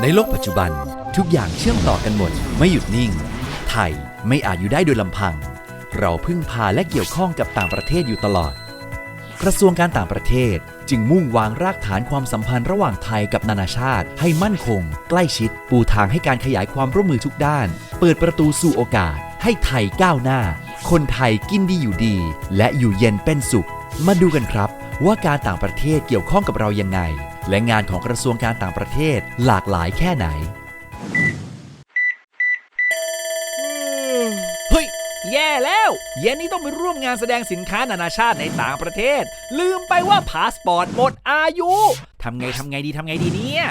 ในโลกปัจจุบันทุกอย่างเชื่อมต่อกันหมด ไม่หยุดนิ่ง ไทยไม่อาจอยู่ได้โดยลำพัง เราพึ่งพาและเกี่ยวข้องกับต่างประเทศอยู่ตลอด กระทรวงการต่างประเทศจึงมุ่งวางรากฐานความสัมพันธ์ระหว่างไทยกับนานาชาติ ให้มั่นคง ใกล้ชิด ปูทางให้การขยายความร่วมมือทุกด้าน เปิดประตูสู่โอกาส ให้ไทยก้าวหน้า คนไทยกินดีอยู่ดี และอยู่เย็นเป็นสุข มาดูกันครับ ว่าการต่างประเทศเกี่ยวข้องกับเรายังไง และงานของกระทรวงการต่างประเทศหลากหลายแค่ไหน เฮ้ย แย่แล้ว เย็นนี้ต้องไปร่วมงานแสดงสินค้านานาชาติในต่างประเทศ ลืมไปว่าพาสปอร์ตหมดอายุทำไงทำไงดีทำไงดีเนี่ย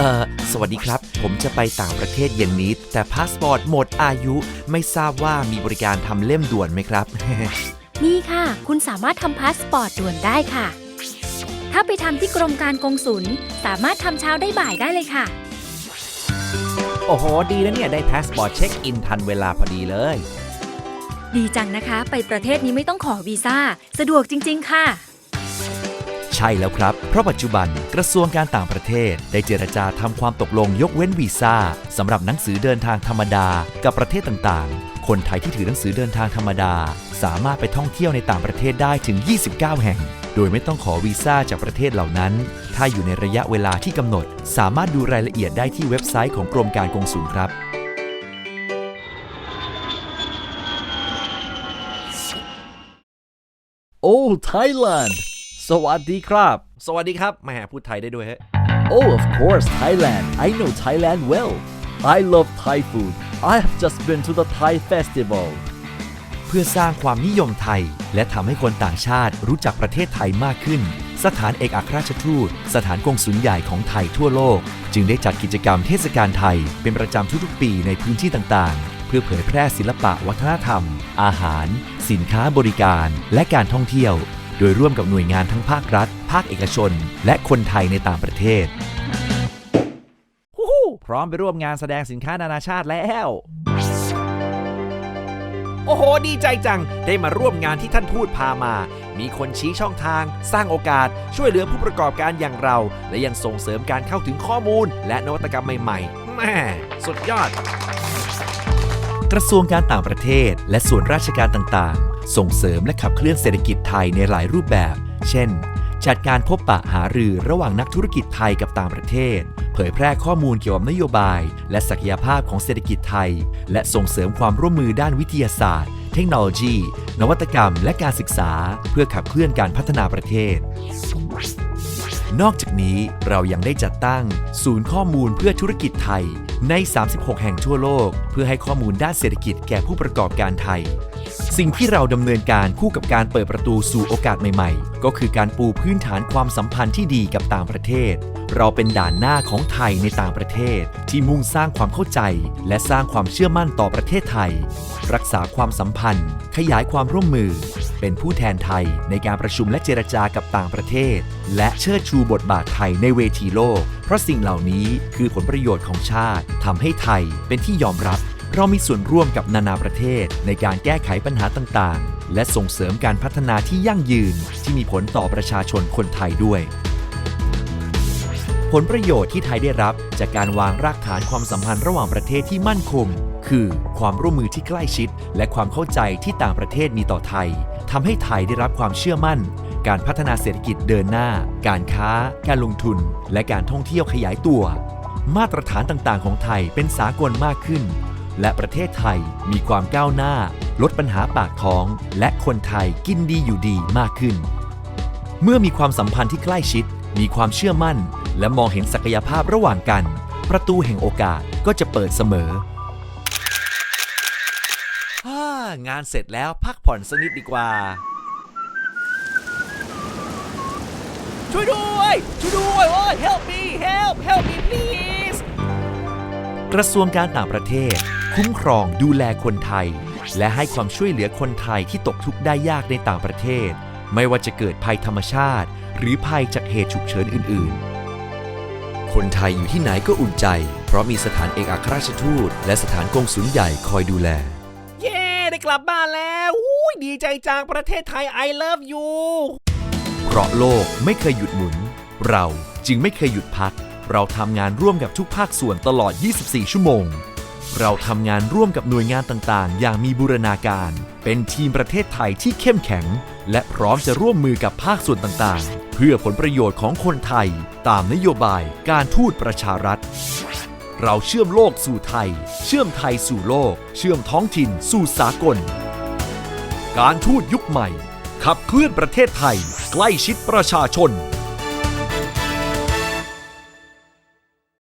เอ่อ สวัสดีครับ ผมจะไปต่างประเทศเย็นนี้ แต่พาสปอร์ตหมดอายุ ไม่ทราบว่ามีบริการทำเล่มด่วนไหมครับ มีค่ะ คุณสามารถทำพาสปอร์ตด่วนได้ค่ะ ถ้าไปทำที่กรมการกงสุลสามารถทำเช้าได้บ่ายได้เลยค่ะ โอ้โห ดีนะเนี่ย ได้พาสปอร์ตเช็คอินทันเวลาพอดีเลย ดีจังนะคะ ไปประเทศนี้ไม่ต้องขอวีซ่า สะดวกจริง ๆ ค่ะ ใช่แล้วครับ เพราะปัจจุบันกระทรวงการต่างประเทศ ได้เจรจาทำความตกลงยกเว้นวีซ่าสำหรับหนังสือเดินทางธรรมดากับประเทศต่างๆ คนไทยที่ถือหนังสือเดินทางธรรมดา สามารถไปท่องเที่ยวในต่างประเทศได้ถึง 29 แห่ง โดยไม่ต้องขอวีซ่าจากประเทศเหล่านั้น ถ้าอยู่ในระยะเวลาที่กำหนด สามารถดูรายละเอียดได้ที่เว็บไซต์ของกรมการกงสุลครับโอ้ Thailand สวัสดีครับ สวัสดีครับแหมพูดไทยได้ด้วยฮะ Oh of course Thailand I know Thailand well I love Thai food I have just been to the Thai festival เพื่อสร้างความนิยมไทย และทำให้คนต่างชาติรู้จักประเทศไทยมากขึ้น สถานเอกอัครราชทูต สถานกงสุลใหญ่ของไทยทั่วโลก จึงได้จัดกิจกรรมเทศกาลไทย เป็นประจำทุกๆปีในพื้นที่ต่างๆ เพื่อเผยแพร่ศิลปะวัฒนธรรม อาหาร สินค้าบริการ และการท่องเที่ยว โดยร่วมกับหน่วยงานทั้งภาครัฐ ภาคเอกชน และคนไทยในต่างประเทศฮู้ฮู้พร้อมไปร่วมงานแสดงสินค้านานาชาติแล้ว โอ้โห ดีใจจัง ได้มาร่วมงานที่ท่านทูตพามา มีคนชี้ช่องทาง สร้างโอกาส ช่วยเหลือผู้ประกอบการอย่างเรา และยังส่งเสริมการเข้าถึงข้อมูล และนวัตกรรมใหม่ๆแม่สุดยอด กระทรวงการต่างประเทศ และส่วนราชการต่างๆ ส่งเสริมและขับเคลื่อนเศรษฐกิจไทยในหลายรูปแบบ เช่น จัดการพบปะหารือระหว่างนักธุรกิจไทยกับต่างประเทศ เผยแพร่ข้อมูลเกี่ยวกับนโยบาย และศักยภาพของเศรษฐกิจไทย และส่งเสริมความร่วมมือด้านวิทยาศาสตร์ เทคโนโลยี นวัตกรรม และการศึกษา เพื่อขับเคลื่อนการพัฒนาประเทศ นอกจากนี้เรายังได้จัดตั้ง ศูนย์ข้อมูลเพื่อธุรกิจไทย ใน 36 แห่งทั่วโลก เพื่อให้ข้อมูลด้านเศรษฐกิจแก่ผู้ประกอบการไทย สิ่งที่เราดำเนินการคู่กับการเปิดประตูสู่โอกาสใหม่ๆ ก็คือการปูพื้นฐานความสัมพันธ์ที่ดีกับต่างประเทศ เราเป็นด่านหน้าของไทยในต่างประเทศ ที่มุ่งสร้างความเข้าใจ และสร้างความเชื่อมั่นต่อประเทศไทย รักษาความสัมพันธ์ ขยายความร่วมมือ เป็นผู้แทนไทยในการประชุมและเจรจากับต่างประเทศ และเชิดชูบทบาทไทยในเวทีโลก เพราะสิ่งเหล่านี้คือผลประโยชน์ของชาติทำให้ไทยเป็นที่ยอมรับ เรามีส่วนร่วมกับนานาประเทศในการแก้ไขปัญหาต่างๆ และส่งเสริมการพัฒนาที่ยั่งยืน ที่มีผลต่อประชาชนคนไทยด้วยผลประโยชน์ที่ไทยได้รับจากการวางรากฐานความสัมพันธ์ระหว่างประเทศที่มั่นคง คือความร่วมมือที่ใกล้ชิด และความเข้าใจที่ต่างประเทศมีต่อไทย ทำให้ไทยได้รับความเชื่อมั่น การพัฒนาเศรษฐกิจเดินหน้า การค้า การลงทุน และการท่องเที่ยวขยายตัว มาตรฐานต่างๆ ของไทยเป็นสากลมากขึ้น และประเทศไทยมีความก้าวหน้า ลดปัญหาปากท้อง และคนไทยกินดีอยู่ดีมากขึ้น เมื่อมีความสัมพันธ์ที่ใกล้ชิด มีความเชื่อมั่น และมองเห็นศักยภาพระหว่างกัน ประตูแห่งโอกาสก็จะเปิดเสมอ งานเสร็จแล้วพักผ่อนสักนิดดีกว่า ช่วยด้วย ช่วยด้วยโอ้ย help me help help me please กระทรวงการต่างประเทศ คุ้มครองดูแลคนไทย และให้ความช่วยเหลือคนไทยที่ตกทุกข์ได้ยากในต่างประเทศ ไม่ว่าจะเกิดภัยธรรมชาติ หรือภัยจากเหตุฉุกเฉินอื่น ๆคนไทยอยู่ที่ไหนก็อุ่นใจ เพราะมีสถานเอกอัครราชทูต และสถานกงสุลใหญ่คอยดูแล กลับบ้านแล้วอุ้ยดีใจจังประเทศไทย I love you เพราะโลกไม่เคยหยุดหมุน เราจึงไม่เคยหยุดพัก เราทำงานร่วมกับทุกภาคส่วนตลอด 24 ชั่วโมง เราทำงานร่วมกับหน่วยงานต่างๆ อย่างมีบูรณาการ เป็นทีมประเทศไทยที่เข้มแข็ง และพร้อมจะร่วมมือกับภาคส่วนต่างๆ เพื่อผลประโยชน์ของคนไทย ตามนโยบายการทูตประชารัฐ เราเชื่อมโลกสู่ไทย เชื่อมไทยสู่โลก เชื่อมท้องถิ่นสู่สากล การทูตยุคใหม่ ขับเคลื่อนประเทศไทย ใกล้ชิดประชาชน